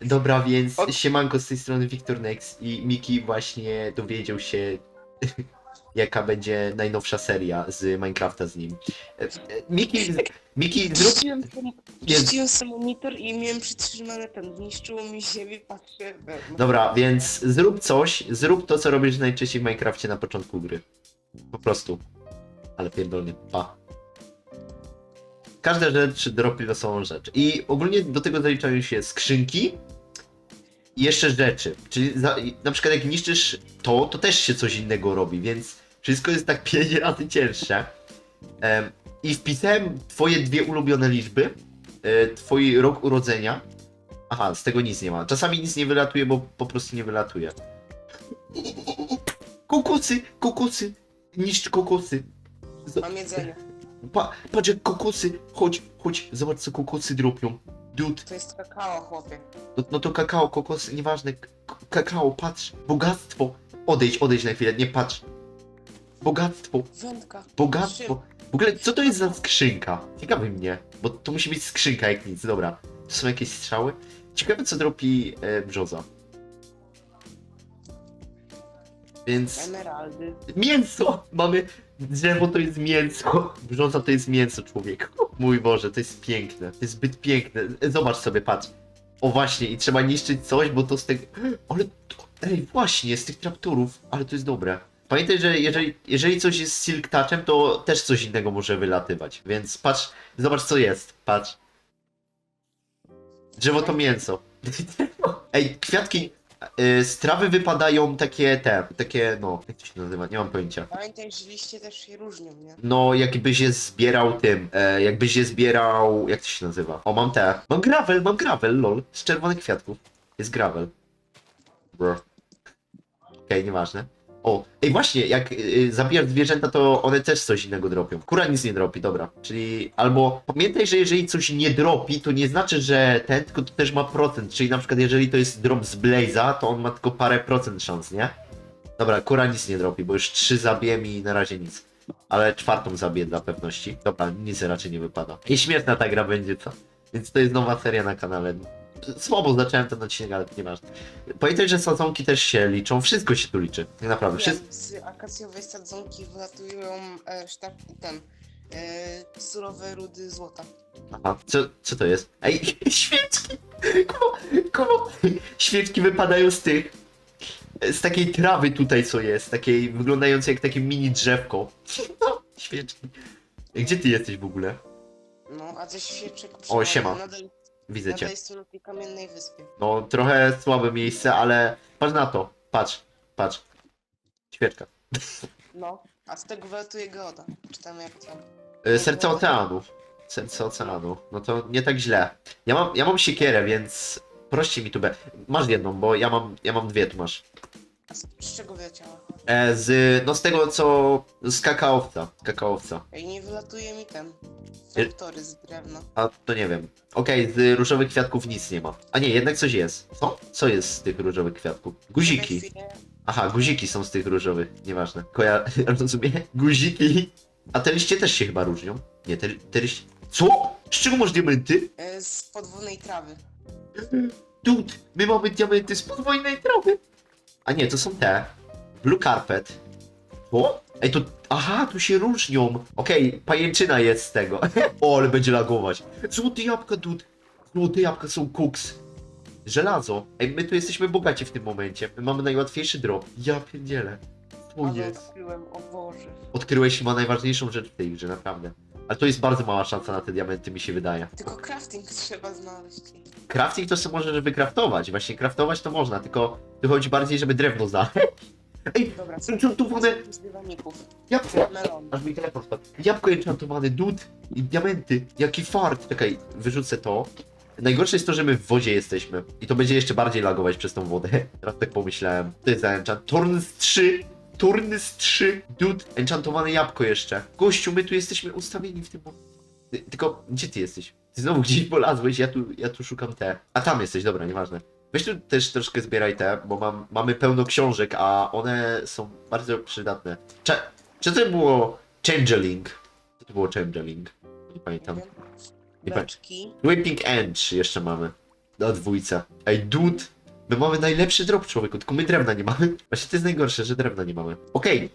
Dobra, więc Ok. siemanko z tej strony Wiktor Nex i Miki właśnie dowiedział się jaka będzie najnowsza seria z Minecrafta z nim. E, e, Miki, Miki zrób... Rzuciłem sam- Jest. Rzuciłem sam monitor i miałem przytrzymane ten, zniszczyło mi ziemię, patrzę. Dobra, więc zrób coś, zrób to co robisz najczęściej w Minecrafcie na początku gry. Po prostu. Ale pierdolnie, pa. Każda rzecz dropi losową rzecz. I ogólnie do tego zaliczają się skrzynki jeszcze rzeczy. Czyli za, na przykład jak niszczysz to, to też się coś innego robi, więc wszystko jest tak 5 razy cięższe. Em, I wpisałem twoje dwie ulubione liczby, e, twój rok urodzenia. Aha, z tego nic nie ma. Czasami nic nie wylatuje, bo po prostu nie wylatuje. Kokosy, kokosy, niszcz kokosy. Z- Mam jedzenie. Pa, patrz jak kokosy, chodź, chodź, zobacz co kokosy dropią. Dude, To jest kakao, chłopie. no, no to kakao, kokosy, nieważne, k- kakao, patrz, bogactwo. Odejdź, odejdź na chwilę, nie patrz. Bogactwo, Wędka. bogactwo. W ogóle, co to jest za skrzynka? Ciekawy mnie, bo to musi być skrzynka jak nic, dobra. To są jakieś strzały. Ciekawe co dropi e, brzoza. Więc Emeraldy. mięso! Mamy drzewo to jest mięso. Brzoza to jest mięso, człowieku. Mój Boże, to jest piękne. To jest zbyt piękne. Zobacz sobie, patrz. O właśnie, i trzeba niszczyć coś, bo to z tego... Ale... Ej, właśnie, z tych traktorów. Ale to jest dobre. Pamiętaj, że jeżeli, jeżeli coś jest Silk Touchem, to też coś innego może wylatywać. Więc patrz, zobacz co jest. Patrz. Drzewo to mięso. Ej, kwiatki... y, Z trawy wypadają takie te, takie no, jak to się nazywa, nie mam pojęcia. Pamiętaj, że liście też się różnią, nie? No, jakbyś je zbierał tym, e, jakbyś je zbierał, jak to się nazywa? O, mam te, mam gravel, mam gravel, lol, z czerwonych kwiatków. Jest gravel. Bro. Okej, nieważne. O, ej właśnie, jak y, zabijasz zwierzęta, to one też coś innego dropią. Kura nic nie dropi, dobra. Czyli albo pamiętaj, że jeżeli coś nie dropi, to nie znaczy, że ten, tylko to też ma procent. Czyli na przykład jeżeli to jest drop z Blaze'a, to on ma tylko parę procent szans, nie? Dobra, kura nic nie dropi, bo już trzy zabiję i na razie nic. Ale czwartą zabiję dla pewności. Dobra, nic raczej nie wypada. I śmieszna ta gra będzie, co? Więc to jest nowa seria na kanale. Słabo zacząłem ten odcinek, ale nieważne. Pamiętaj, że sadzonki też się liczą, wszystko się tu liczy. Tak naprawdę, wszystko. Z akacjowej sadzonki wylatują e, sztab, ten, e, surowe rudy złota. Aha, co, co to jest? Ej, świeczki! Kubo, kubo. Świeczki wypadają z tych. Z takiej trawy tutaj, co jest. Takiej wyglądającej jak takie mini drzewko. No, świeczki. Gdzie ty jesteś w ogóle? No, a ze świeczek O, siema. Nadal, Widzę cię. na tej kamiennej wyspie. No, trochę słabe miejsce, ale patrz na to. Patrz, patrz. Świeczka. No, a z tego wylatuje geoda. Czy tam jak tam. Y, Serce oceanu. Serce oceanu. No to nie tak źle. Ja mam, ja mam siekierę, więc proście mi tu be. Masz jedną, bo ja mam, ja mam dwie, tu masz. Z, czego wyleciała? E, z, no z tego co, z kakaowca, kakaowca. Ej, nie wylatuje mi ten. Traktory z drewna. A to nie wiem. Okej, z różowych kwiatków nic nie ma. A nie, jednak coś jest. Co? Co jest z tych różowych kwiatków? Guziki. Chwilę. Aha, guziki są z tych różowych, nieważne. Koja, rozumiem? Guziki. A te liście też się chyba różnią. Nie, te, te liście... Co? Z czego masz diamenty? E, z podwójnej trawy. Dude, my mamy diamenty z podwójnej trawy. A nie, to są te. Blue carpet. O? Ej, to... Aha, tu się różnią. Okej, pajęczyna jest z tego. o, ale będzie lagować. Złote jabłka, dude. Złote jabłka są kuks. Żelazo. Ej, my tu jesteśmy bogaci w tym momencie. My mamy najłatwiejszy drop. Ja pierdzielę. Co Ale jest? odkryłem, o Boże. Odkryłeś chyba najważniejszą rzecz w tej grze, naprawdę. Ale to jest bardzo mała szansa na te diamenty, mi się wydaje. Tylko crafting trzeba znaleźć. Crafting to sobie możesz wykraftować. Właśnie kraftować to można, tylko tu chodzi bardziej, żeby drewno znaleźć. Ej, Dobra, enchantowane z dywaników. jabłko! Melon. Aż mi telefon spadł. Jabłko enchantowane, dud i diamenty. Jaki fart. Czekaj, wyrzucę to. Najgorsze jest to, że my w wodzie jesteśmy. I to będzie jeszcze bardziej lagować przez tą wodę. Teraz tak pomyślałem. To jest za enchant. Turns 3. Turns 3. Dude, enchantowane jabłko jeszcze. Gościu, my tu jesteśmy ustawieni w tym momencie. Ty- Tylko, gdzie ty jesteś? Ty znowu gdzieś polazłeś, ja tu, ja tu szukam te. A tam jesteś, dobra, nieważne. Weź tu też troszkę zbieraj te, bo mam, mamy pełno książek, a one są bardzo przydatne. Cze czy to było Changeling? Co to było Changeling? Nie pamiętam. Nie wiem. Nie pa- Beczki. Whipping Edge jeszcze mamy. Na dwójce. Ej, dude! My mamy najlepszy drop, człowieku, tylko my drewna nie mamy. Właśnie to jest najgorsze, że drewna nie mamy. Okej,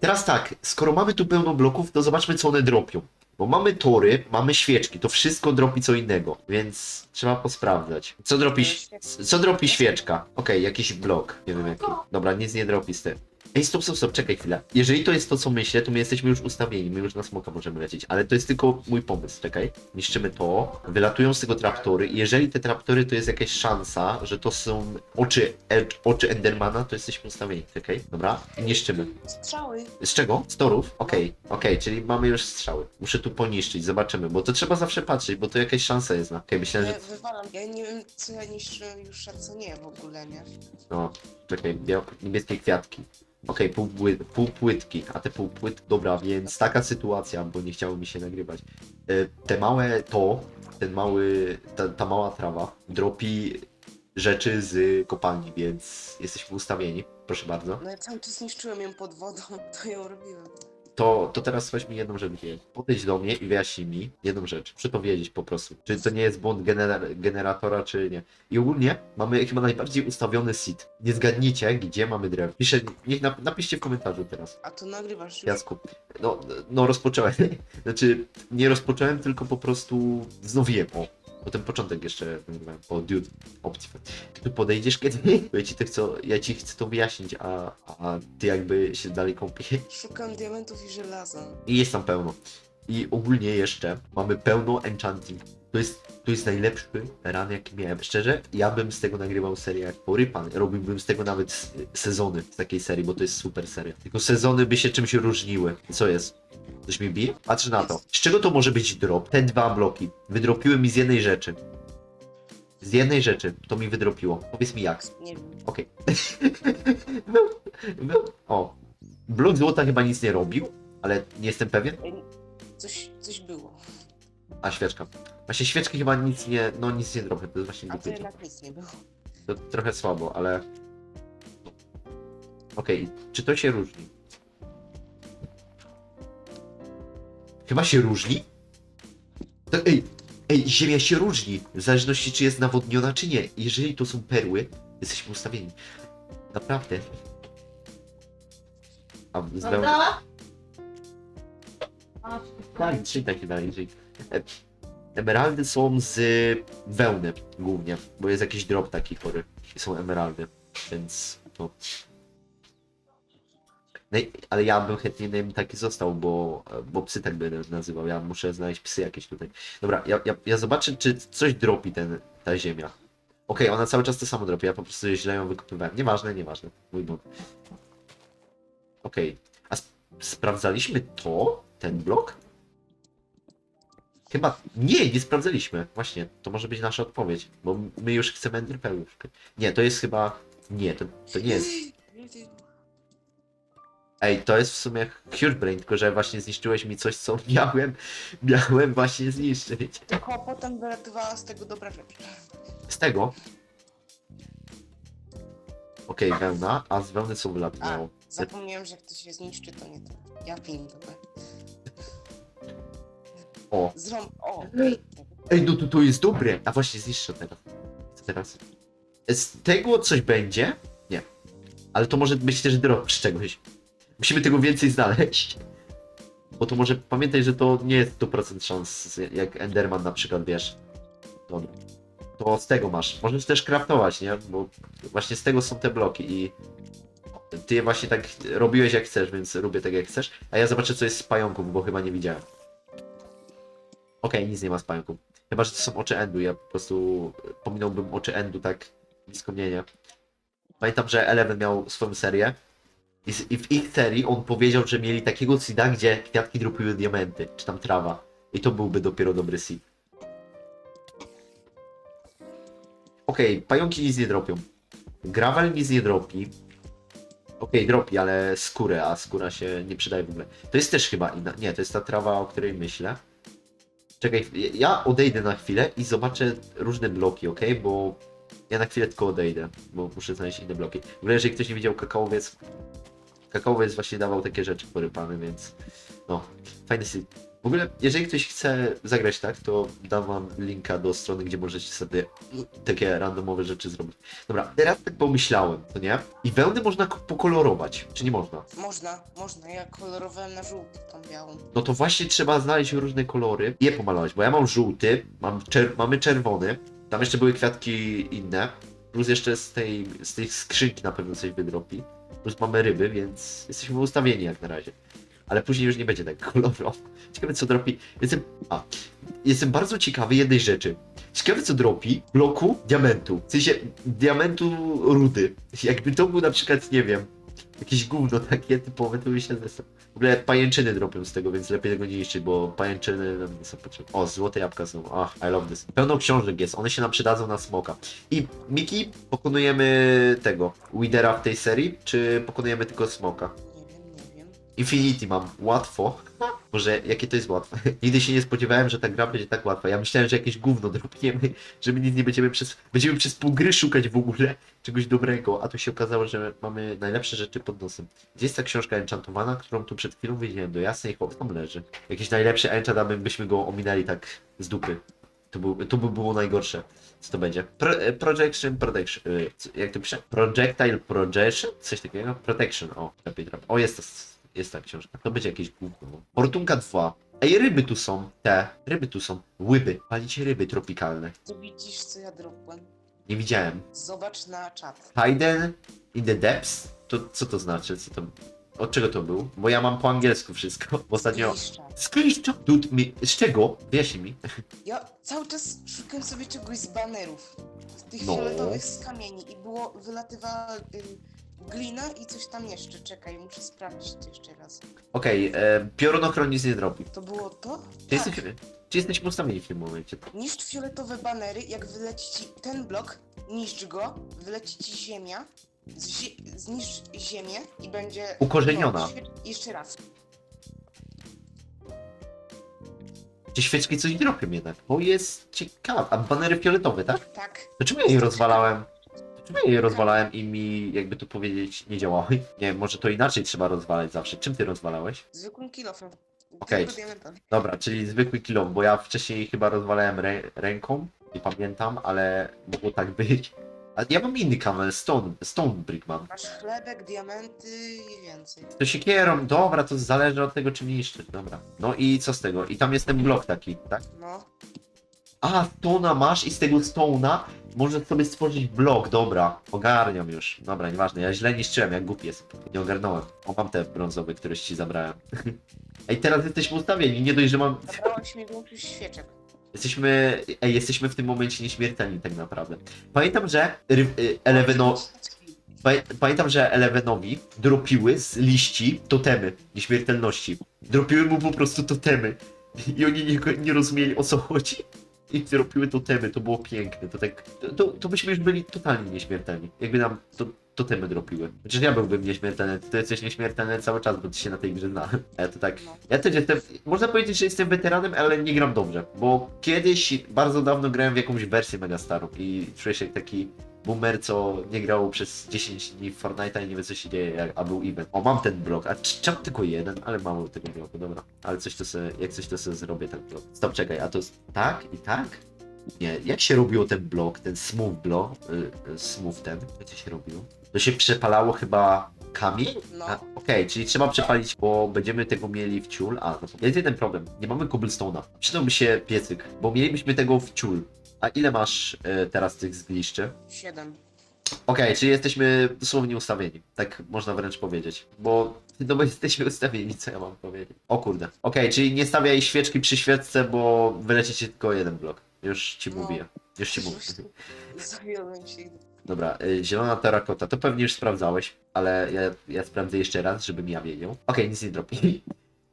teraz tak, skoro mamy tu pełno bloków, to zobaczmy, co one dropią. Bo mamy tory, mamy świeczki, to wszystko dropi co innego, więc trzeba posprawdzać. Co dropi, co dropi świeczka? Okej, jakiś blok, nie wiem jaki. Dobra, nic nie dropi z tym. Ej, stop, stop, stop, czekaj chwilę. Jeżeli to jest to, co myślę, to my jesteśmy już ustawieni, my już na smoka możemy lecieć, ale to jest tylko mój pomysł, czekaj. Niszczymy to, wylatują z tego traptory i jeżeli te traptory to jest jakaś szansa, że to są oczy, e, oczy Endermana, to jesteśmy ustawieni, czekaj. Dobra, i niszczymy. Strzały. Z czego? Z torów? Okej, okej, czyli mamy już strzały. Muszę tu poniszczyć, zobaczymy, bo to trzeba zawsze patrzeć, bo to jakaś szansa jest na. Okej, myślałem, Ja że... wywalam. Ja nie wiem, co ja niszczę już, a co nie w ogóle, nie? No, czekaj, biał... niebieskie kwiatki. Okej, pół, pół płytki, a te pół płyt... Dobra, więc taka sytuacja, bo nie chciało mi się nagrywać. E, Te małe to, ten mały, ta, ta mała trawa dropi rzeczy z kopalni, więc jesteśmy ustawieni. Proszę bardzo. No ja cały czas zniszczyłem ją pod wodą, to ją robiłem. To, to teraz weź mi jedną rzecz. Podejdź do mnie i wyjaśnij mi jedną rzecz. Muszę to wiedzieć po prostu. Czy to nie jest błąd gener generatora, czy nie. I ogólnie mamy chyba najbardziej ustawiony seed. Nie zgadnijcie, gdzie mamy drewno. Piszę, niech nap napiszcie w komentarzu teraz. A to nagrywasz już. Jasku. No, no rozpocząłem. Znaczy, nie rozpocząłem, tylko po prostu wznowiłem. O, bo ten początek jeszcze nagrywałem. O, dude, opcja. Ty tu podejdziesz kiedy? Bo ja ci, to chcę, ja ci chcę to wyjaśnić, a, a ty jakby się dalej kąpiesz. Szukam diamentów i żelaza. I jest tam pełno. I ogólnie jeszcze mamy pełno enchanting. To jest, to jest najlepszy ran jaki miałem. Szczerze, ja bym z tego nagrywał serię jak porypan. Robiłbym z tego nawet sezony z takiej serii, bo to jest super seria. Tylko sezony by się czymś różniły. Co jest? Coś mi bije? Patrz na to. Z czego to może być drop? Te dwa bloki. Wydropiły mi z jednej rzeczy. Z jednej rzeczy to mi wydropiło. Powiedz mi jak. Nie wiem. Okej. no, no, o. Blok złota chyba nic nie robił, ale nie jestem pewien. Coś, coś było. A świeczka. Właśnie świeczki chyba nic nie, no nic nie dropią, to jest właśnie A to jednak nic nie było. To trochę słabo, ale... Okej, czy to się różni? Chyba się różni? To, ej, ej, ziemia się różni, w zależności czy jest nawodniona, czy nie. Jeżeli to są perły, jesteśmy ustawieni. Naprawdę. A z wełny... Prawda? A, Tak, trzy takie dalej. czyli- Emeraldy są z wełny głównie, bo jest jakiś drop taki chory i są emeraldy, więc to... No, i- ale ja bym chętnie na taki został, bo, bo psy tak będę nazywał. Ja muszę znaleźć psy jakieś tutaj. Dobra, ja, ja, ja zobaczę, czy coś dropi ten, ta ziemia. Okej, ona cały czas to samo dropi, ja po prostu źle ją wykopywałem. Nieważne, nieważne. Mój błąd. Okej. A sp- sprawdzaliśmy to? Ten blok? Chyba nie, nie sprawdzaliśmy. Właśnie, to może być nasza odpowiedź, bo my już chcemy Enderpearl. Nie, to jest chyba... Nie, to, to nie jest... Ej, to jest w sumie Huge Brain, tylko że właśnie zniszczyłeś mi coś, co miałem, miałem właśnie zniszczyć. Tylko potem wylatywała z tego dobra rzecz. Z tego... Okej, wełna, a z wełny co wylatywało? Zapomniałem, że jak to się zniszczy, to nie to. Ja pindolę. O, Zrąb... O! Ej, no to, to jest dobre. A właśnie zniszczę teraz. Co teraz? Z tego coś będzie? Nie. Ale to może być też drop z czegoś. Musimy tego więcej znaleźć. Bo to może pamiętaj, że to nie jest 100% szans, jak Enderman na przykład, wiesz. Dobra. To z tego masz. Możesz też craftować, nie? Bo właśnie z tego są te bloki i ty je właśnie tak robiłeś jak chcesz, więc robię tak jak chcesz. A ja zobaczę co jest z pająków, bo chyba nie widziałem. Okej, nic nie ma z pająków. Chyba, że to są oczy Endu. Ja po prostu pominąłbym oczy Endu tak blisko mnie, nie? Pamiętam, że Eleven miał swoją serię. I, I w ich serii on powiedział, że mieli takiego seeda, gdzie kwiatki dropiły diamenty, czy tam trawa. I to byłby dopiero dobry seed. Okej, pająki nic nie dropią. Gravel nic nie dropi. Okej, dropi, ale skórę, a skóra się nie przydaje w ogóle. To jest też chyba inna. Nie, to jest ta trawa, o której myślę. Czekaj, ja odejdę na chwilę i zobaczę różne bloki, ok? Bo ja na chwilę tylko odejdę, bo muszę znaleźć inne bloki. W ogóle, jeżeli ktoś nie widział kakaowiec, kakaowiec właśnie dawał takie rzeczy porypane, więc no, fajny seed. W ogóle, jeżeli ktoś chce zagrać tak, to dam wam linka do strony, gdzie możecie sobie takie randomowe rzeczy zrobić. Dobra, teraz tak pomyślałem, to nie? I wełny można ko- pokolorować, czy nie można? Można, można. Ja kolorowałem na żółty tą białą. No to właśnie trzeba znaleźć różne kolory i je pomalować, bo ja mam żółty, mam czer mamy czerwony, tam jeszcze były kwiatki inne, plus jeszcze z tej, z tej skrzynki na pewno coś wydropi, plus mamy ryby, więc jesteśmy ustawieni jak na razie. Ale później już nie będzie tak kolorowo. Ciekawe co dropi. Jestem. A. Jestem bardzo ciekawy jednej rzeczy. Ciekawe co dropi bloku diamentu. W sensie diamentu rudy. Jakby to był na przykład, nie wiem, jakieś gówno takie typowe, to by się zesrał. W ogóle pajęczyny dropią z tego, więc lepiej tego nie niszczyć, bo pajęczyny nam nie są potrzebne. O, złote jabłka są. Ach, I love this. Pełno książek jest, one się nam przydadzą na smoka. I Miki, pokonujemy tego, Widera w tej serii, czy pokonujemy tylko smoka? Infinity mam łatwo. Może jakie to jest łatwe. Nigdy się nie spodziewałem, że ta gra będzie tak łatwa. Ja myślałem, że jakieś gówno dropniemy, że my nic nie będziemy przez. Będziemy przez pół gry szukać w ogóle czegoś dobrego, a tu się okazało, że mamy najlepsze rzeczy pod nosem. Gdzie jest ta książka enchantowana, którą tu przed chwilą widziałem do jasnej chłop tam leży. Jakiś najlepszy enchant, aby byśmy go ominęli tak z dupy. To, był, to by było najgorsze. Co to będzie? Pro, e, projection, protection. e, Jak to pisze? Projectile projection? Coś takiego? Protection. O, lepiej. O, jest to. Jest ta książka. To będzie jakieś gówno. Fortunka 2. Ej, ryby tu są. Te. Ryby tu są. Łyby. Palicie ryby tropikalne. Ty widzisz, co ja dropłem? Nie widziałem. Zobacz na czat. Hidden in the depths? To co to znaczy? Co to... Od czego to był? Bo ja mam po angielsku wszystko. Bo Ostatnio... Zgliszcza. Skryszczo? Dude, mi... Z czego? Wyjaśnij mi. Ja cały czas szukam sobie czegoś z banerów. Z tych No. fioletowych z kamieni i było, wylatywała y, glina i coś tam jeszcze. Czekaj, muszę sprawdzić to jeszcze raz. Okej, e, piorunochron nic nie drobi. To było to? Czy, Tak. jesteś, czy jesteśmy ustawieni w tym momencie? Niszcz fioletowe banery, jak wyleci ci ten blok, niszcz go, wyleci ci ziemia, zie zniszcz ziemię i będzie... Ukorzeniona. No, świe- jeszcze raz. Czy świeczki coś dropią jednak? Bo jest ciekawe. A banery fioletowe, tak? Tak. Czemu ja je rozwalałem? Ja je rozwalałem i mi, jakby to powiedzieć, nie działały? Nie, może to inaczej trzeba rozwalać zawsze. Czym ty rozwalałeś? Zwykłym kilofem. Okej. Diamentowy. Dobra, czyli zwykły kilo, bo ja wcześniej chyba rozwalałem rę ręką, nie pamiętam, ale mogło tak być. A ja mam inny kamel, stone, stone brick mam. Masz chlebek, diamenty i więcej. To się kierą, dobra, to zależy od tego, czym niszczysz, dobra. No i co z tego? I tam jest ten blok taki, tak? No. A, stona masz i z tego stona możesz sobie stworzyć blok, dobra. Ogarniam już. Dobra, nieważne, ja źle niszczyłem, jak głupi jest. Nie ogarnąłem. O, mam te brązowe, które ci zabrałem. Ej, teraz jesteśmy ustawieni, nie dość, że mam... Zabrałeś mi większość świeczek. Jesteśmy... Ej, jesteśmy w tym momencie nieśmiertelni tak naprawdę. Pamiętam, że y, Eleveno... Pamię- Pamiętam, że Elevenowi dropiły z liści totemy nieśmiertelności. Dropiły mu po prostu totemy. I oni nie, nie rozumieli o co chodzi. I dropiły totemy, to było piękne. To tak. To, to, byśmy już byli totalnie nieśmiertelni. Jakby nam to, totemy dropiły. Chociaż ja byłbym nieśmiertelny, ty jesteś nieśmiertelny cały czas, bo ty się na tej grze znałem. Ale to tak. Ja też jestem. Można powiedzieć, że jestem weteranem, ale nie gram dobrze. Bo kiedyś, bardzo dawno grałem w jakąś wersję mega starą i czuję się taki boomer, co nie grał przez 10 dni w Fortnite'a i nie wie co się dzieje, jak, a był event. O, mam ten blok, a czemu tylko jeden? Ale mam tego bloku, dobra. Ale coś to sobie, jak coś to sobie zrobię ten blok. Stop, czekaj, a to jest tak i tak? Nie, jak się robiło ten blok, ten smooth blok, y, y, smooth ten, jak się robiło? To się przepalało chyba kamień? No. A, Okej, czyli trzeba przepalić, bo będziemy tego mieli w ciul. A, no to jest jeden problem. Nie mamy cobblestone'a. Przydałby się piecyk, bo mielibyśmy tego w ciul. A ile masz e, teraz tych zgliszczy? Siedem. Okej, czyli jesteśmy dosłownie ustawieni. Tak można wręcz powiedzieć. Bo no bo jesteśmy ustawieni, co ja mam powiedzieć. O kurde. Okej, czyli nie stawiaj świeczki przy świeczce, bo wyleci ci tylko jeden blok. Już ci No. mówię. Już ci mówię. Zawiodłem się. Dobra, y, zielona terakota, to pewnie już sprawdzałeś, ale ja, ja sprawdzę jeszcze raz, żebym ja wiedział. Okej, nic nie dropi.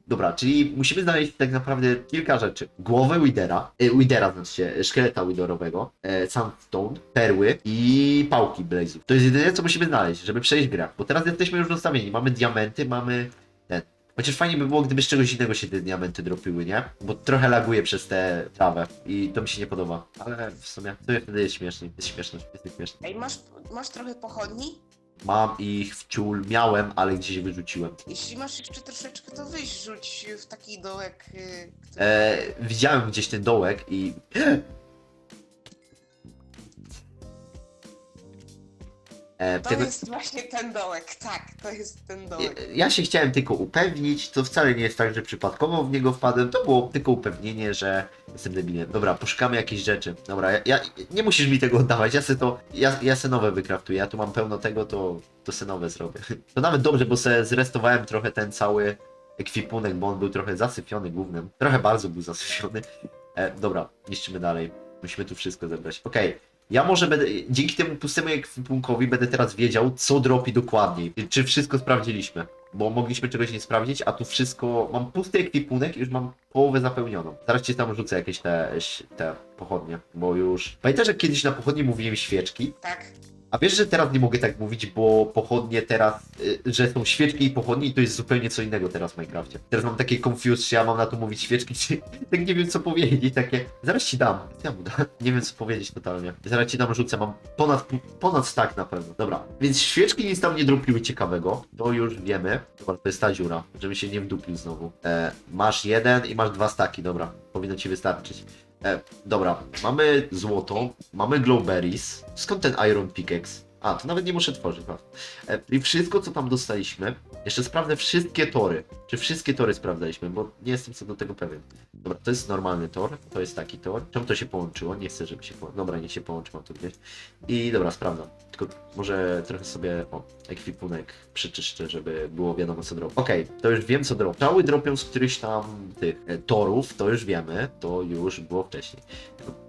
Dobra, czyli musimy znaleźć tak naprawdę kilka rzeczy. Głowę Widera, y, Widera znaczy się, szkieleta Widerowego, e, Sandstone, perły i pałki Blaze'ów. To jest jedyne, co musimy znaleźć, żeby przejść grę. Bo teraz jesteśmy już ustawieni, mamy diamenty, mamy ten. Chociaż fajnie by było, gdyby z czegoś innego się te diamenty dropiły, nie? Bo trochę laguje przez tę trawę i to mi się nie podoba. Ale w sumie, to wtedy jest śmiesznie, jest śmieszne, jest śmieszne. Ej, masz, masz trochę pochodni? Mam ich w ciul, miałem, ale gdzieś wyrzuciłem. Jeśli masz jeszcze troszeczkę, to wyjść, rzuć w taki dołek, y, który... E, widziałem gdzieś ten dołek i... E, To tego- jest właśnie ten dołek, tak, to jest ten dołek. Ja- się chciałem tylko upewnić, to wcale nie jest tak, że przypadkowo w niego wpadłem, to było tylko upewnienie, że jestem debilem. Dobra, poszukamy jakichś rzeczy. Dobra, ja, ja, nie musisz mi tego oddawać, ja se to, ja, ja se nowe wykraftuję, ja tu mam pełno tego, to, to se nowe zrobię. To nawet dobrze, bo se zrestowałem trochę ten cały ekwipunek, bo on był trochę zasypiony głównym. Trochę bardzo był zasypiony. E, dobra, niszczymy dalej. Musimy tu wszystko zebrać. Okej. Ja może będę, dzięki temu pustemu ekwipunkowi będę teraz wiedział, co dropi dokładniej. Czy wszystko sprawdziliśmy. Bo mogliśmy czegoś nie sprawdzić, a tu wszystko, mam pusty ekwipunek i już mam połowę zapełnioną. Zaraz ci tam rzucę jakieś te, te pochodnie, bo już... Pamiętasz, jak kiedyś na pochodnie mówiłem świeczki? Tak, A wiesz, że teraz nie mogę tak mówić, bo pochodnie teraz, y, że są świeczki i pochodnie i to jest zupełnie co innego teraz w Minecrafcie. Teraz mam takie confuse, czy ja mam na to mówić świeczki, czy tak nie wiem co powiedzieć, takie, zaraz ci dam, ja mu dam, nie wiem co powiedzieć totalnie. Zaraz ci dam rzucę, mam ponad, ponad stack na pewno. Dobra, więc świeczki nic tam nie dropiły ciekawego, to już wiemy. Dobra, to jest ta dziura, żeby się nie wdupił znowu. E, masz jeden i masz dwa staki, dobra, powinno ci wystarczyć. E, dobra, mamy złoto, mamy glowberries. Skąd ten iron pickaxe? A, to nawet nie muszę tworzyć. E, I wszystko, co tam dostaliśmy. Jeszcze sprawdzę wszystkie tory. Czy wszystkie tory sprawdzaliśmy, bo nie jestem co do tego pewien. Dobra, to jest normalny tor, to jest taki tor. Czemu to się połączyło? Nie chcę, żeby się połączyło. Dobra, nie się połączy, mam to gdzieś. I dobra, sprawdzam. Tylko może trochę sobie, o, ekwipunek przeczyszczę, żeby było wiadomo co drop. Okej, to już wiem co drop. Cały dropią z którychś tam tych e, torów, to już wiemy, to już było wcześniej.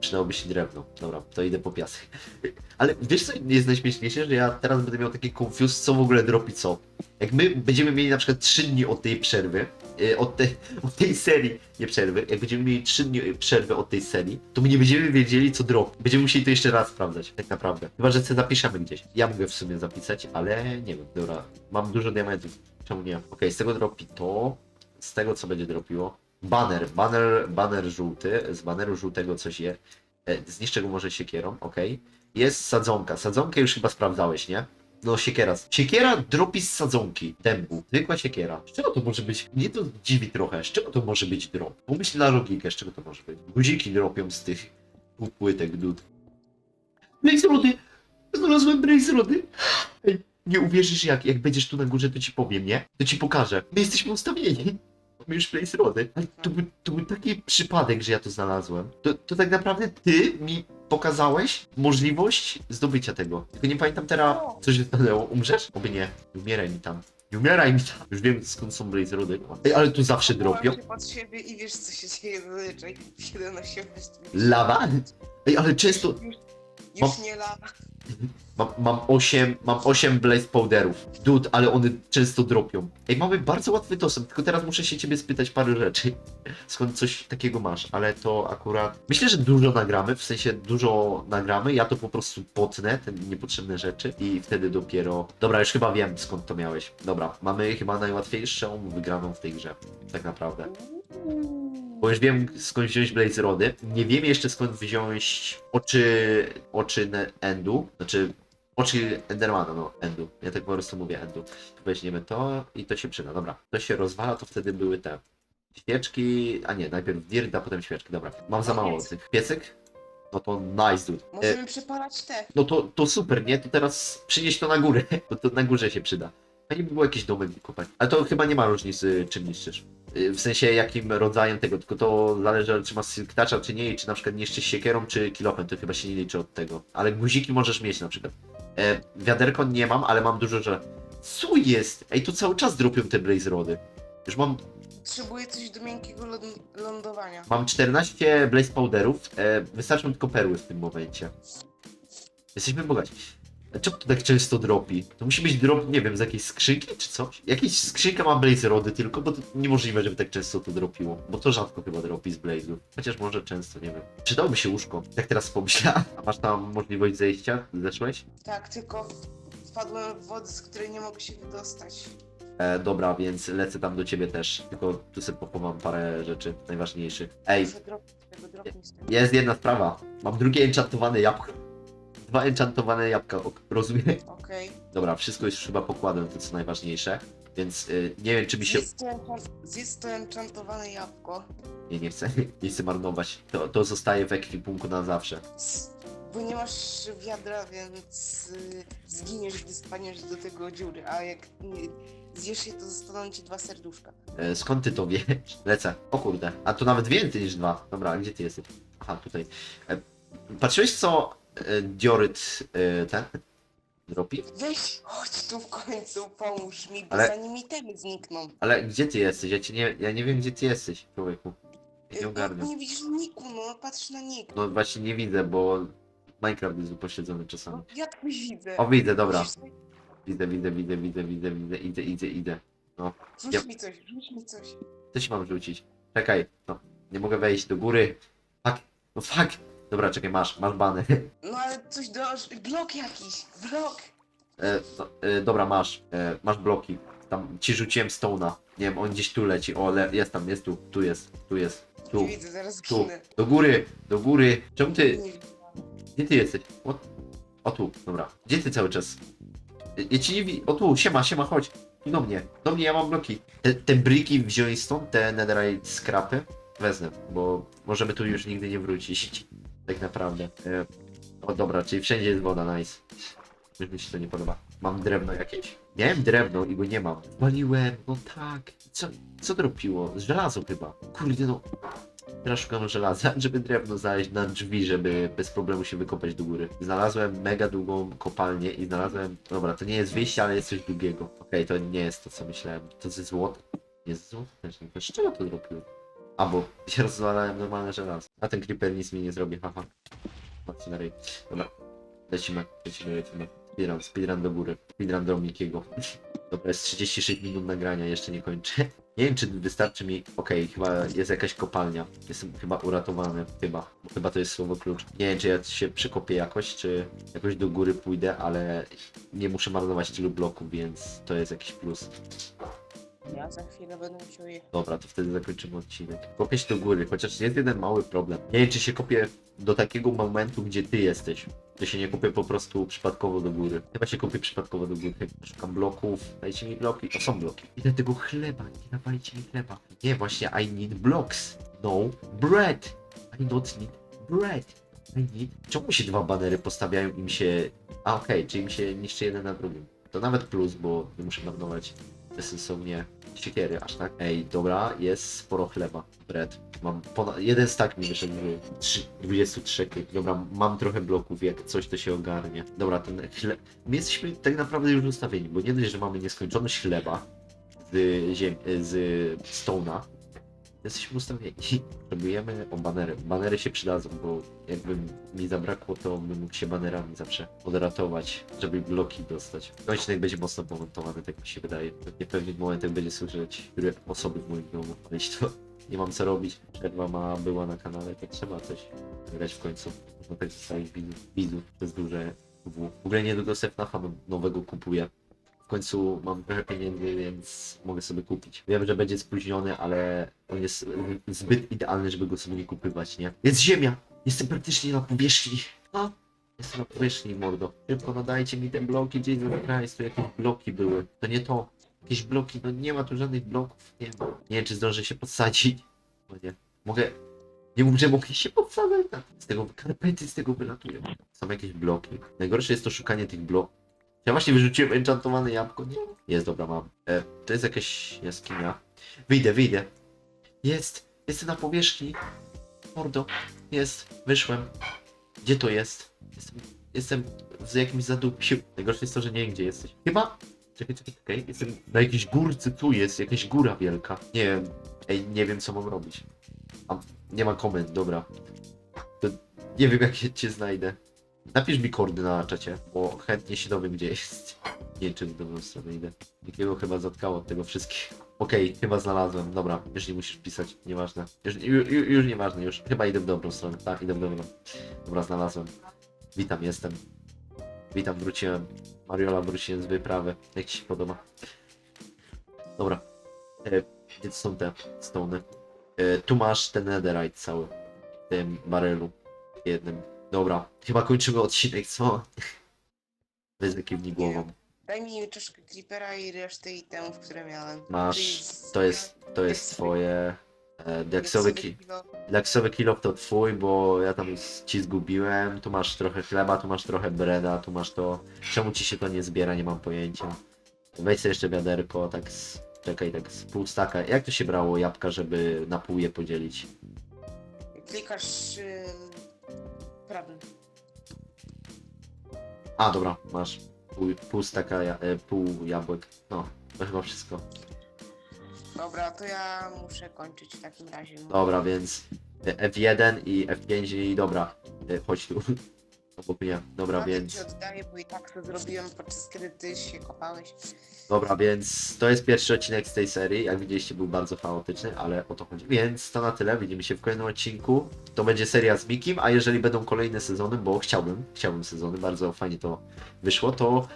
Przydałoby się drewno. Dobra, to idę po piasek. Ale wiesz co jest najśmieszniejsze, że ja teraz będę miał taki confuse, co w ogóle dropi co. Jak my będziemy mieli na przykład 3 dni od tej przerwy, y, od, tej, od tej serii, nie przerwy, jak będziemy mieli 3 dni przerwy od tej serii, to my nie będziemy wiedzieli co drop. Będziemy musieli to jeszcze raz sprawdzać, tak naprawdę. Chyba, że sobie zapiszemy gdzieś. Ja mogę w sumie zapisać, ale nie wiem, dobra. Mam dużo diamentów, czemu nie? Okej, z tego dropi to, z tego co będzie dropiło. Banner, banner, banner żółty, z baneru żółtego coś je. E, Zniszczę go może siekierą, okej. Jest sadzonka. Sadzonkę już chyba sprawdzałeś, nie? No, siekiera. Siekiera dropi z sadzonki. Dębu. Zwykła siekiera. Z czego to może być? Mnie to dziwi trochę. Z czego to może być drop? Pomyśl na logikę, z czego to może być. Guziki dropią z tych płytek dud. Rody! Znalazłem! Ej, nie uwierzysz jak, jak będziesz tu na górze, to ci powiem, nie? To ci pokażę. My jesteśmy ustawieni. Już Rody. Ale to był, to był taki przypadek, że ja to znalazłem. To, to tak naprawdę ty mi pokazałeś możliwość zdobycia tego. Tylko nie pamiętam teraz, co się stanęło. Umrzesz? Oby nie. Nie umieraj mi tam. Nie umieraj mi tam. Już wiem skąd są Blaze Rody. Ej, ale tu zawsze się pod siebie i wiesz co się dzieje zazwyczaj. 17 Lawa? Ej, ale często... Już, już nie lata. Mam, mam 8, mam 8 blaze powderów. Dude, ale one często dropią. Ej, mamy bardzo łatwy dostęp, tylko teraz muszę się ciebie spytać parę rzeczy. Skąd coś takiego masz, ale to akurat... Myślę, że dużo nagramy, w sensie dużo nagramy, ja to po prostu potnę, te niepotrzebne rzeczy i wtedy dopiero... Dobra, już chyba wiem skąd to miałeś. Dobra, mamy chyba najłatwiejszą wygraną w tej grze, tak naprawdę. Bo już wiem skąd wziąć Blaze Rody. Nie wiem jeszcze skąd wziąć oczy, oczy Endu. Znaczy oczy Endermana, no Endu. Ja tak po prostu mówię Endu. Weźmiemy to i to się przyda. Dobra, to się rozwala, to wtedy były te świeczki. A nie, najpierw dirt, a potem świeczki. Dobra, mam za mało tych. Piecyk? No to nice, dude. E, Możemy przepalać te. no to, to super, nie? To teraz przynieś to na górę, bo to na górze się przyda. Fajnie by było jakiś domek wykopać. Ale to chyba nie ma różnicy, czym niszczysz. Y, W sensie jakim rodzajem tego, tylko to zależy, czy masz silktacza, czy nie, i czy na przykład niszczysz siekierą, czy kilofem, to chyba się nie liczy od tego. Ale guziki możesz mieć na przykład. E, wiaderko nie mam, ale mam dużo, że... Co jest? Ej, tu cały czas dropią te blaze rody. Już mam Potrzebuję coś do miękkiego ląd- lądowania. Mam 14 blaze powderów, e, wystarczą tylko perły w tym momencie. Jesteśmy bogaci. A czemu to tak często dropi? To musi być drop, nie wiem, z jakiejś skrzynki czy coś? Jakieś skrzynka ma blaze rody tylko, bo to niemożliwe, żeby tak często to dropiło. Bo to rzadko chyba dropi z blaze'ów. Chociaż może często, nie wiem. Przydałoby się łóżko, tak teraz pomyślałem. A masz tam możliwość zejścia? Zeszłeś? Tak, tylko wpadłem w wodę, z której nie mogę się wydostać. E, dobra, więc lecę tam do ciebie też. Tylko tu sobie pochowam parę rzeczy najważniejszych. Ej, Muszę tego. Jest jedna sprawa. Mam drugie enchantowane jabłko. Dwa enchantowane jabłka, ok, rozumiem? Okej. Dobra, wszystko jest już chyba pokładem, to co najważniejsze. Więc y, nie wiem, czy mi się... Zjedz to enchant- Zjedz to enchantowane jabłko. Nie, nie chcę, nie chcę marnować. To, to zostaje w ekwipunku na zawsze. S- Bo nie masz wiadra, więc y, zginiesz, gdy spaniesz do tego dziury, a jak nie, zjesz je, to zostaną ci dwa serduszka. E, skąd ty to wiesz? Lecę. O kurde. A to nawet więcej niż dwa. Dobra, a gdzie ty jesteś? Aha, tutaj. E, patrzyłeś co e, Dioryt e, ten robi? Weź, chodź tu w końcu, pomóż mi, bo Ale- zanim mi temy znikną. Ale gdzie ty jesteś? Ja cię nie, ja nie wiem gdzie ty jesteś, człowieku. Ja nie no, ogarniam. nie widzisz niku, no patrz na nick. No właśnie nie widzę, bo Minecraft jest upośledzony czasami. No, ja tu widzę. O, widzę, dobra. Musisz sobie- Widzę, widzę, widzę, widzę, widzę, widzę, idę, idę, idę. Rzuć Ja- mi coś, rzuć mi coś. Co ci mam rzucić? Czekaj, no. Nie mogę wejść do góry. Fuck, no fuck. Dobra, czekaj, masz, masz bany. No ale coś do... blok jakiś, blok. E, no, e, dobra, masz. E, masz bloki. Tam ci rzuciłem stona. Nie wiem, on gdzieś tu leci. O, le, jest tam, jest tu, tu jest, tu jest, tu, Nie widzę, zaraz tu. Do góry, do góry. Czemu ty, Nie widzę. gdzie ty jesteś? O, o tu, dobra. Gdzie ty cały czas? Ja- Ja ci nie wi... O tu, siema, siema, chodź. Tu do mnie, do mnie, ja mam bloki. Te, te briki wziąłeś stąd, te netherite skrapy? Wezmę, bo możemy tu już nigdy nie wrócić. Tak naprawdę. E, o dobra, czyli wszędzie jest woda, nice. Już mi się to nie podoba. Mam drewno jakieś? Miałem drewno i go nie mam. Waliłem, no tak. Co, co dropiło? Żelazo chyba. Kurde no. Teraz szukam żelaza, żeby drewno znaleźć na drzwi, żeby bez problemu się wykopać do góry. Znalazłem mega długą kopalnię i znalazłem... Dobra, to nie jest wyjście, ale jest coś długiego. Okej, to nie jest to, co myślałem. To ze złota? Nie z złota? Też nie. Z czego to dropiło? A, bo się rozwalałem normalne żelazo. A ten creeper nic mi nie zrobi, haha. Patrzcie na ryj. Dobra. Lecimy, lecimy, lecimy. Speedrun, speedrun do góry. Speedrun do Mikiego. Dobra, jest 36 minut nagrania, jeszcze nie kończę. Nie wiem, czy wystarczy mi... Okej, chyba jest jakaś kopalnia. Jestem chyba uratowany, chyba. Chyba to jest słowo klucz. Nie wiem, czy ja się przekopię jakoś, czy jakoś do góry pójdę, ale nie muszę marnować tylu bloków, więc to jest jakiś plus. Ja za chwilę będę musiał jechać. Dobra, to wtedy zakończymy odcinek. Kopię się do góry, chociaż jest jeden mały problem. Nie wiem, czy się kopię do takiego momentu, gdzie ty jesteś. Czy się nie kopię po prostu przypadkowo do góry. Chyba się kopię przypadkowo do góry. Szukam bloków, dajcie mi bloki. O, są bloki. Ile tego chleba, nie dawajcie mi chleba. Nie, właśnie, I need blocks. No, bread. I don't need bread. I need... Czemu się dwa banery postawiają i mi się... A, okej, czyli mi się niszczy jeden na drugim. To nawet plus, bo nie muszę marnować bezsensownie siekiery aż tak. Ej, dobra, jest sporo chleba. Bread. Mam ponad... Jeden stack mi wyszedł trzy- 23. Dobra, mam trochę bloków, jak coś to się ogarnie. Dobra, ten chleb... My jesteśmy tak naprawdę już ustawieni, bo nie dość, że mamy nieskończoność chleba z ziem... z stona. Jesteśmy ustawieni. Potrzebujemy o banery. Banery się przydadzą, bo jakby mi zabrakło, to bym mógł się banerami zawsze odratować, żeby bloki dostać. Odcinek będzie mocno pomontowany, tak mi się wydaje. Pewnie w pewnych momentach będzie słyszeć, które osoby w moim domu. Jeśli to nie mam co robić, przerwa ma była na kanale, to trzeba coś grać w końcu. Można tak zostawić widzów, widzów przez duże W. Ogóle niedługo Sefnafa nowego kupuję. W końcu mam trochę pieniędzy, więc mogę sobie kupić. Wiem, że będzie spóźniony, ale on jest zbyt idealny, żeby go sobie nie kupywać, nie? Jest ziemia! Jestem praktycznie na powierzchni. A? Jestem na powierzchni, mordo. Szybko nadajcie mi te bloki, Jesus Christ, tu jakieś bloki były. To nie to. Jakieś bloki, no nie ma tu żadnych bloków. Nie wiem, nie wiem czy zdążę się podsadzić. No nie. Mogę... Nie mów, że mogę się podsadzać. Z tego karpety z tego wylatują. Są jakieś bloki. Najgorsze jest to szukanie tych bloków. Ja właśnie wyrzuciłem enchantowane jabłko, nie? Jest, dobra, mam. E, to jest jakaś jaskinia. Wyjdę, wyjdę. Jest! Jestem na powierzchni. Mordo. Jest. Wyszłem. Gdzie to jest? Jestem, jestem w jakimś zadupiu. Najgorsze jest to, że nie wiem gdzie jesteś. Chyba... Czekaj, czekaj, czekaj. Jestem na jakiejś górce, tu jest jakaś góra wielka. Nie wiem. Ej, nie wiem co mam robić. A, nie ma komend, dobra. To nie wiem jak się- cię znajdę. Napisz mi kordy na czacie, bo chętnie się dowiem gdzie jest. Nie wiem czy w dobrą stronę idę. Jakiego chyba zatkało od tego wszystkiego. Okej, chyba znalazłem. Dobra, już nie musisz pisać, nieważne. Już, już, już nieważne, już. Chyba idę w dobrą stronę. Tak, idę w dobrą. Dobra, znalazłem. Witam, jestem. Witam, wróciłem. Mariola, wróciłem z wyprawy. Jak ci się podoba? Dobra. E, gdzie są te stony? E, tu masz ten netherite cały. W tym barelu. Jednym. Dobra, chyba kończymy odcinek, co? Bez jakimś głową. Daj mi troszkę creepera i resztę itemów, które miałem. Masz, to jest, to jest twoje... E, ki, kill to twój, bo ja tam z- ci zgubiłem. Tu masz trochę chleba, tu masz trochę breda, tu masz to... Czemu ci się to nie zbiera, nie mam pojęcia. Weź sobie jeszcze wiaderko, tak z... Czekaj, tak z pół staka. Jak to się brało jabłka, żeby na pół je podzielić? Klikasz yy, prawym. A, dobra, masz pół, pół staka, ja, e, pół jabłek. No, to chyba wszystko. Dobra, to ja muszę kończyć w takim razie. Dobra, więc F1 i F5 i dobra, e, chodź tu. Obok mnie. Dobra, więc... ci oddaję, bo i tak to zrobiłem podczas kiedy ty się kopałeś. Dobra, więc to jest pierwszy odcinek z tej serii. Jak widzieliście, był bardzo chaotyczny, ale o to chodzi. Więc to na tyle. Widzimy się w kolejnym odcinku. To będzie seria z Mikim, a jeżeli będą kolejne sezony, bo chciałbym, chciałbym sezony, bardzo fajnie to wyszło, to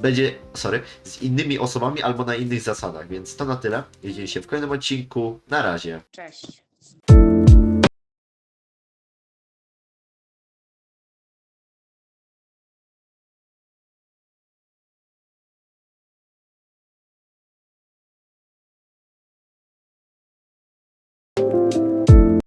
będzie, sorry, z innymi osobami albo na innych zasadach. Więc to na tyle. Widzimy się w kolejnym odcinku. Na razie. Cześć.